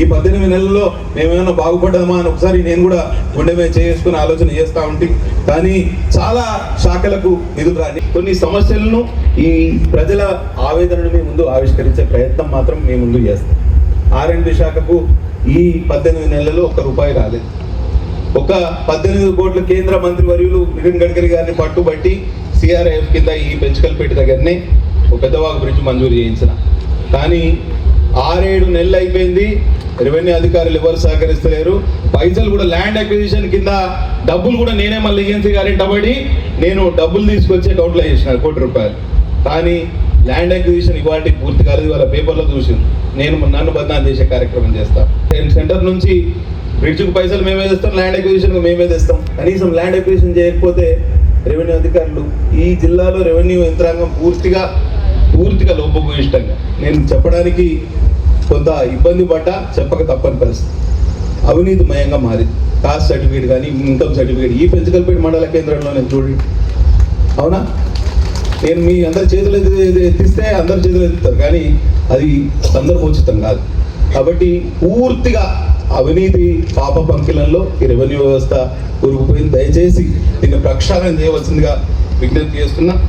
ఈ పద్దెనిమిది నెలల్లో మేమేమైనా బాగుపడ్డమా అని ఒకసారి నేను కూడా గుండె మీద చేసుకుని ఆలోచన చేస్తూ ఉంటే. కానీ చాలా శాఖలకు నిధులు రాని కొన్ని సమస్యలను ఈ ప్రజల ఆవేదనను మీ ముందు ఆవిష్కరించే ప్రయత్నం మాత్రం మీ ముందు చేస్తాం. ఆర్ శాఖకు ఈ పద్దెనిమిది నెలల్లో ఒక రూపాయి రాలేదు. ఒక పద్దెనిమిది కోట్ల కేంద్ర మంత్రి వర్యులు నితిన్ గడ్కరీ గారిని పట్టుబట్టి సిఆర్ఐఎఫ్ కింద ఈ పెంచుకల్పేట దగ్గరనే ఒక పెద్దవాగు బ్రిడ్జ్ మంజూరు చేయించిన. కానీ ఆరేడు నెలలు అయిపోయింది. రెవెన్యూ అధికారులు ఎవరు సహకరిస్తలేరు. పైసలు కూడా ల్యాండ్ అక్విజిషన్ కింద డబ్బులు కూడా నేనే మళ్ళీ ఏజెన్సీ గారి డబ్బడి నేను డబ్బులు తీసుకొచ్చి అకౌంట్లో చేసిన కోటి రూపాయలు. కానీ ల్యాండ్ అక్విజిషన్ ఇవాటి పూర్తి కాలేదు వాళ్ళ పేపర్లో చూసింది. నేను నన్ను బదనాలు చేసే కార్యక్రమం చేస్తాను సెంటర్ నుంచి బ్రిడ్జ్కి పైసలు మేమే తెస్తాం ల్యాండ్ అక్విజిషన్ మేమే తెస్తాం. కనీసం ల్యాండ్ అక్విజిషన్ చేయకపోతే రెవెన్యూ అధికారులు ఈ జిల్లాలో రెవెన్యూ యంత్రాంగం పూర్తిగా పూర్తిగా లోపభూయిష్టంగా నేను చెప్పడానికి కొంత ఇబ్బంది పడ్డ చెప్పక తప్పని పరిస్థితి. అవినీతిమయంగా మారింది. కాస్ట్ సర్టిఫికేట్ కానీ ఇన్కమ్ సర్టిఫికేట్ ఈ పెంచకల్పేట మండల కేంద్రంలో నేను చూడండి. అవునా? నేను మీ అందరి చేతులు ఎత్తి- ఎత్తిస్తే అందరి చేతులు ఎత్తుతారు కానీ అది సందర్భోచితం కాదు. కాబట్టి పూర్తిగా అవినీతి పాప పంకిలంలో ఈ రెవెన్యూ వ్యవస్థ కూరుకుపోయింది. దయచేసి దీన్ని ప్రక్షాళన చేయవలసిందిగా విజ్ఞప్తి చేస్తున్నా.